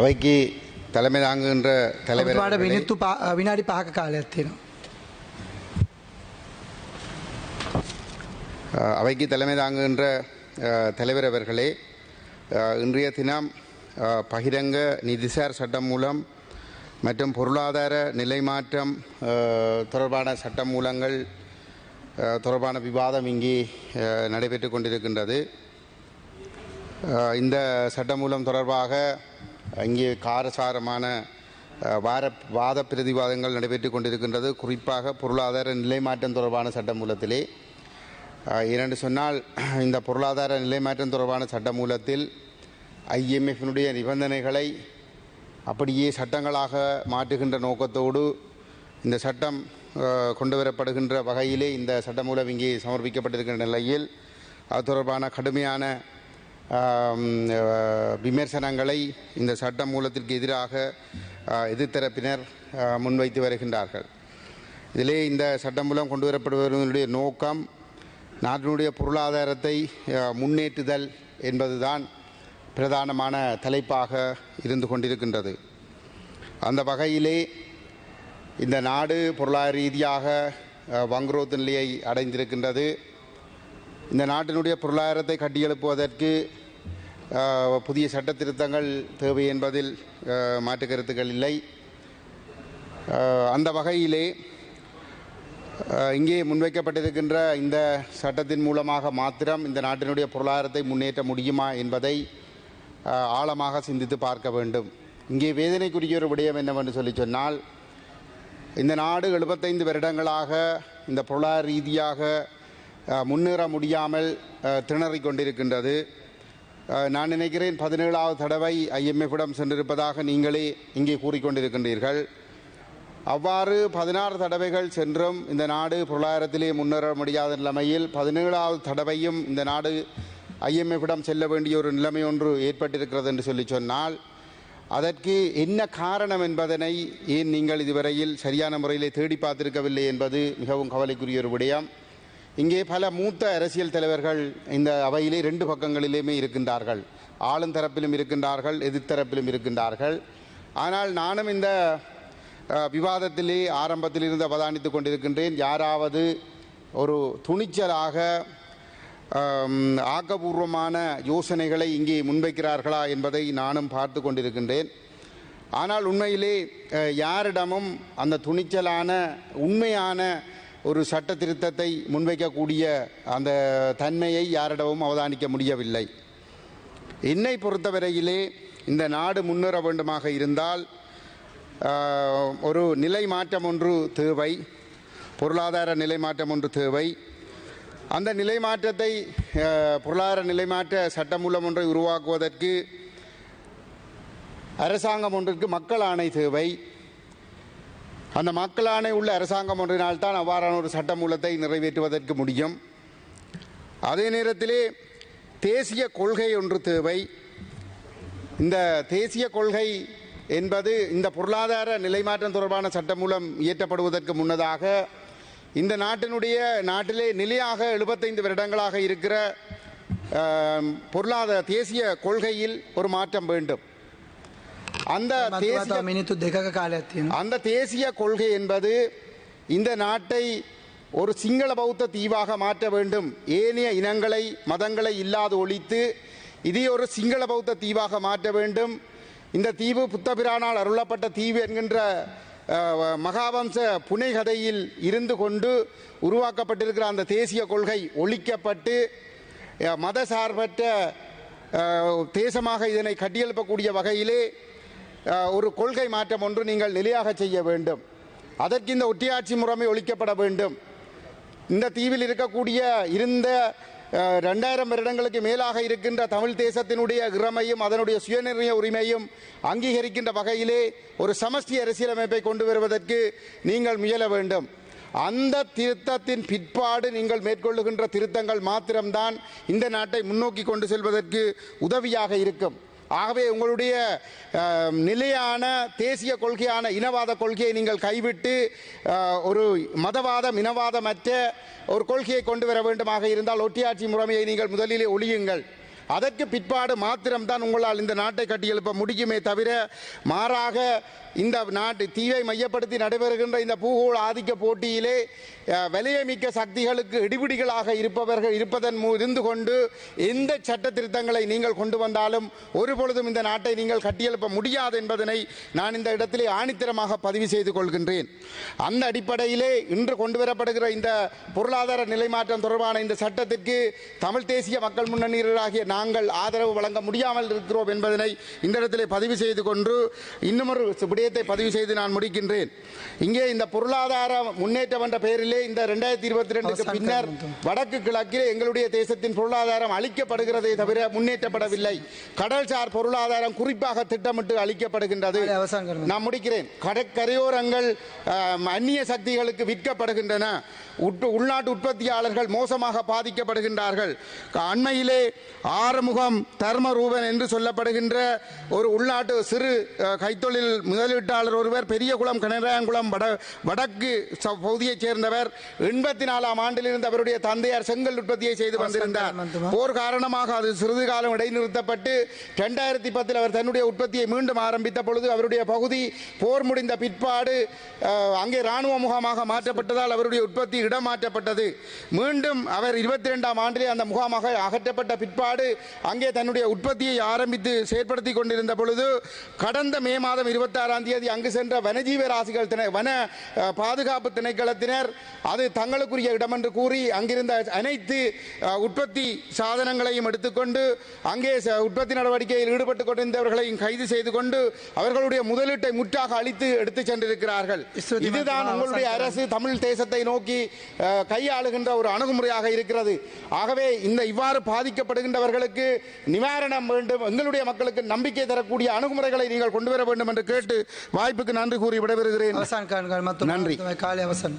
அவைக்கு தலைமை தாங்குகின்ற தலைவர் ඔබතුමාට அவர்களே, මිනිත්තු පහ- විනාඩි පහක කාලයක් තියෙනවා. அஹ், அவைக்கு தலைமை தாங்குகின்ற அஹ், தலைவர் அவர்களே அஹ், இன்றைய தினம் அஹ், பகிரங்க நிதிசார் சட்டம் மூலம் மற்றும் பொருளாதார நிலை மாற்றம் அஹ், தொடர்பான சட்ட மூலங்கள் அஹ், தொடர்பான விவாதம் இங்கே அஹ், நடைபெற்று கொண்டிருக்கின்றது அஹ், இந்த சட்டமூலம் தொடர்பாக இங்கே காரசாரமான வார வாத பிரதிவாதங்கள் நடைபெற்று கொண்டிருக்கின்றது. குறிப்பாக பொருளாதார நிலை மாற்றம் தொடர்பான சட்டமூலத்திலே. இரண்டு ஏனென்று சொன்னால் இந்த பொருளாதார நிலைமாற்றம் தொடர்பான சட்டமூலத்தில் ஐஎம்எஃபினுடைய நிபந்தனைகளை அப்படியே சட்டங்களாக மாற்றுகின்ற நோக்கத்தோடு இந்த சட்டம் கொண்டு வரப்படுகின்ற வகையிலே இந்த சட்டமூலம் இங்கே சமர்ப்பிக்கப்பட்டிருக்கின்ற நிலையில் அது தொடர்பான கடுமையான விமர்சனங்களை இந்த சட்ட மூலத்திற்கு எதிராக எதிர்த்தரப்பினர் முன்வைத்து வருகின்றார்கள். இதிலே இந்த சட்டம் மூலம் கொண்டு வரப்படுவதனுடைய நோக்கம் நாட்டினுடைய பொருளாதாரத்தை முன்னேற்றுதல் என்பதுதான் பிரதானமான தலைப்பாக இருந்து கொண்டிருக்கின்றது. அந்த வகையிலே இந்த நாடு பொருளாதார ரீதியாக வங்குரோத்து நிலையை அடைந்திருக்கின்றது. இந்த நாட்டினுடைய பொருளாதாரத்தை கட்டியெழுப்புவதற்கு புதிய சட்ட திருத்தங்கள் தேவை என்பதில் மாற்று கருத்துக்கள் இல்லை. அந்த வகையிலே இங்கே முன்வைக்கப்பட்டிருக்கின்ற இந்த சட்டத்தின் மூலமாக மாத்திரம் இந்த நாட்டினுடைய பொருளாதாரத்தை முன்னேற்ற முடியுமா என்பதை ஆழமாக சிந்தித்து பார்க்க வேண்டும். இங்கே வேதனைக்குரிய ஒரு விடயம் என்னவென்று சொல்லி சொன்னால் இந்த நாடு எழுபத்தைந்து வருடங்களாக இந்த பொருளாதார ரீதியாக முன்னேற முடியாமல் திணறிக் கொண்டிருக்கின்றது. நான் நினைக்கிறேன் பதினேழாவது தடவை ஐஎம்எஃபிடம் சென்றிருப்பதாக நீங்களே இங்கே கூறிக்கொண்டிருக்கின்றீர்கள். அவ்வாறு பதினாறு தடவைகள் சென்றும் இந்த நாடு பொருளாதாரத்திலே முன்னேற முடியாத நிலைமையில் பதினேழாவது தடவையும் இந்த நாடு ஐஎம்எஃபிடம் செல்ல வேண்டிய ஒரு நிலைமை ஒன்று ஏற்பட்டிருக்கிறது என்று சொல்லி சொன்னால் அதற்கு என்ன காரணம் என்பதனை ஏன் நீங்கள் இதுவரையில் சரியான முறையிலே தேடி பார்த்திருக்கவில்லை என்பது மிகவும் கவலைக்குரிய ஒரு விடயம். இங்கே பல மூத்த அரசியல் தலைவர்கள் இந்த அவையிலே ரெண்டு பக்கங்களிலேயுமே இருக்கின்றார்கள். ஆளும் தரப்பிலும் இருக்கின்றார்கள் எதிர்த்தரப்பிலும் இருக்கின்றார்கள். ஆனால் நானும் இந்த விவாதத்திலே ஆரம்பத்தில் அவதானித்து கொண்டிருக்கின்றேன். யாராவது ஒரு துணிச்சலாக ஆக்கபூர்வமான யோசனைகளை இங்கே முன்வைக்கிறார்களா என்பதை நானும் பார்த்து கொண்டிருக்கின்றேன். ஆனால் உண்மையிலே யாரிடமும் அந்த துணிச்சலான உண்மையான ஒரு சட்ட திருத்தத்தை முன்வைக்கக்கூடிய அந்த தன்மையை யாரிடமும் அவதானிக்க முடியவில்லை. என்னை பொறுத்தவரையிலே இந்த நாடு முன்னேற வேண்டுமாக இருந்தால் ஒரு நிலை மாற்றம் ஒன்று தேவை பொருளாதார நிலை மாற்றம் ஒன்று தேவை. அந்த நிலை மாற்றத்தை பொருளாதார நிலை மாற்ற சட்டமூலம் ஒன்றை உருவாக்குவதற்கு அரசாங்கம் ஒன்றிற்கு மக்கள் ஆணை தேவை. அந்த மக்களானே உள்ள அரசாங்கம் ஒன்றினால்தான் அவ்வாறான ஒரு சட்டமூலத்தை நிறைவேற்றுவதற்கு முடியும். அதே நேரத்திலே தேசிய கொள்கை ஒன்று தேவை. இந்த தேசிய கொள்கை என்பது இந்த பொருளாதார நிலைமாற்றம் தொடர்பான சட்டமூலம் இயற்றப்படுவதற்கு முன்னதாக இந்த நாட்டினுடைய நாட்டிலே நிலையாக எழுபத்தைந்து வருடங்களாக இருக்கிற பொருளாதார தேசிய கொள்கையில் ஒரு மாற்றம் வேண்டும். அந்த அந்த தேசிய கொள்கை என்பது இந்த நாட்டை ஒரு சிங்கள பௌத்த தீவாக மாற்ற வேண்டும். ஏனைய இனங்களை மதங்களை இல்லாது ஒழித்து இதே ஒரு சிங்கள பௌத்த தீவாக மாற்ற வேண்டும். இந்த தீவு புத்தபிரானால் அருளப்பட்ட தீவு என்கின்ற மகாவம்ச புனைகதையில் இருந்து கொண்டு உருவாக்கப்பட்டிருக்கிற அந்த தேசிய கொள்கை ஒழிக்கப்பட்டு மத சார்பற்ற தேசமாக இதனை கட்டியெழுப்பக்கூடிய வகையிலே ஒரு கொள்கை மாற்றம் ஒன்று நீங்கள் நிலையாக செய்ய வேண்டும். அதற்கு இந்த ஒட்டியாட்சி முறைமை ஒழிக்கப்பட வேண்டும். இந்த தீவில் இருக்கக்கூடிய இருந்த ரெண்டாயிரம் வருடங்களுக்கு மேலாக இருக்கின்ற தமிழ் தேசத்தினுடைய இறமையும் அதனுடைய சுயநிர்ணய உரிமையும் அங்கீகரிக்கின்ற வகையிலே ஒரு சமஷ்டி அரசியலமைப்பை கொண்டு வருவதற்கு நீங்கள் முயல வேண்டும். அந்த திருத்தத்தின் பிற்பாடு நீங்கள் மேற்கொள்ளுகின்ற திருத்தங்கள் மாத்திரம்தான் இந்த நாட்டை முன்னோக்கி கொண்டு செல்வதற்கு உதவியாக இருக்கும். ஆகவே உங்களுடைய நிலையான தேசிய கொள்கையான இனவாத கொள்கையை நீங்கள் கைவிட்டு ஒரு மதவாதம் இனவாதமற்ற ஒரு கொள்கையை கொண்டு வர வேண்டுமாக இருந்தால் ஒட்டியாட்சி முறைமையை நீங்கள் முதலிலே ஒழியுங்கள். அதற்கு பிற்பாடு மாத்திரம்தான் உங்களால் இந்த நாட்டை கட்டியெழுப்ப முடியுமே தவிர மாறாக இந்த நாட்டு தீவை மையப்படுத்தி நடைபெறுகின்ற இந்த பூகோள ஆதிக்க போட்டியிலே விலையமிக்க சக்திகளுக்கு இடிபிடிகளாக இருப்பவர்கள் இருப்பதன் மூ இருந்து கொண்டு எந்த சட்ட திருத்தங்களை நீங்கள் கொண்டு வந்தாலும் ஒரு பொழுதும் இந்த நாட்டை நீங்கள் கட்டியெழுப்ப முடியாது என்பதனை நான் இந்த இடத்திலே ஆணித்தரமாக பதிவு செய்து கொள்கின்றேன். அந்த அடிப்படையிலே இன்று கொண்டு வரப்படுகிற இந்த பொருளாதார நிலைமாற்றம் தொடர்பான இந்த சட்டத்திற்கு தமிழ் தேசிய மக்கள் முன்னணியராகிய நாங்கள் ஆதரவு வழங்க முடியாமல் இருக்கிறோம் என்பதனை இந்த இடத்திலே பதிவு செய்து கொண்டு இன்னும் ஒரு விடயத்தை பதிவு செய்து நான் முடிக்கின்றேன். இங்கே இந்த பொருளாதார முன்னேற்றம் என்ற பெயரிலே இந்த ரெண்டாயிரத்தி இருபத்தி ரெண்டுக்கு பின்னர். வடக்கு கிழக்கிலே எங்களுடைய தேசத்தின் பொருளாதாரம் அளிக்கப்படுகிறதே தவிர முன்னேற்றப்படவில்லை. கடல்சார் பொருளாதாரம் குறிப்பாக திட்டமிட்டு அளிக்கப்படுகின்றது. நான் முடிக்கிறேன். கடற்கரையோரங்கள் அந்நிய சக்திகளுக்கு விற்கப்படுகின்றன. உள்நாட்டு உற்பத்தியாளர்கள் மோசமாக பாதிக்கப்படுகின்றார்கள். அண்மையிலே ஆறுமுகம் தர்மரூபன் என்று சொல்லப்படுகின்ற ஒரு உள்நாட்டு சிறு கைத்தொழில் முதலீட்டாளர் ஒருவர் பெரியகுளம் கனராயங்குளம் வட வடக்கு பகுதியைச் சேர்ந்தவர். எண்பத்தி நாலாம் ஆண்டில் இருந்து அவருடைய தந்தையார் செங்கல் உற்பத்தியை செய்து வந்திருந்தார். போர் காரணமாக அது சிறிது காலம் இடைநிறுத்தப்பட்டு ரெண்டாயிரத்தி பத்தில் அவர் தன்னுடைய உற்பத்தியை மீண்டும் ஆரம்பித்த பொழுது அவருடைய பகுதி போர் முடிந்த பிற்பாடு அங்கே ராணுவ முகாமாக மாற்றப்பட்டதால் அவருடைய உற்பத்தி இடம் மாற்றப்பட்டது. மீண்டும் அவர் இருபத்தி ரெண்டாம் ஆண்டிலே அந்த முகாமாக அகற்றப்பட்ட பிற்பாடு அங்கே தன்னுடைய உற்பத்தியை ஆரம்பித்து செயற்படுத்தி கொண்டிருந்த பொழுது கடந்த மே மாதம் இருபத்தாறாம் தேதி அங்கு சென்ற வனஜீவ ராசிகள் திணை வன பாதுகாப்பு திணைக்களத்தினர் அது தங்களுக்குரிய இடம் என்று கூறி அங்கிருந்த அனைத்து உற்பத்தி சாதனங்களையும் எடுத்துக்கொண்டு அங்கே உற்பத்தி நடவடிக்கையில் ஈடுபட்டுக் கொண்டிருந்தவர்களையும் கைது செய்து கொண்டு அவர்களுடைய முதலீட்டை முற்றாக அழித்து எடுத்துச் சென்றிருக்கிறார்கள். இதுதான் உங்களுடைய அரசு தமிழ் தேசத்தை நோக்கி கையாளுகின்ற ஒரு அணுகுமுறையாக இருக்கிறது. ஆகவே இந்த இவ்வாறு மக்களுக்கு நிவாரணம் வேண்டும் எங்களுடைய மக்களுக்கு நம்பிக்கை தரக்கூடிய அணுகுமுறைகளை நீங்கள் கொண்டு வர வேண்டும் என்று கேட்டு வாய்ப்புக்கு நன்றி கூறி விடைபெறுகிறேன். நன்றி. காலை அவசன்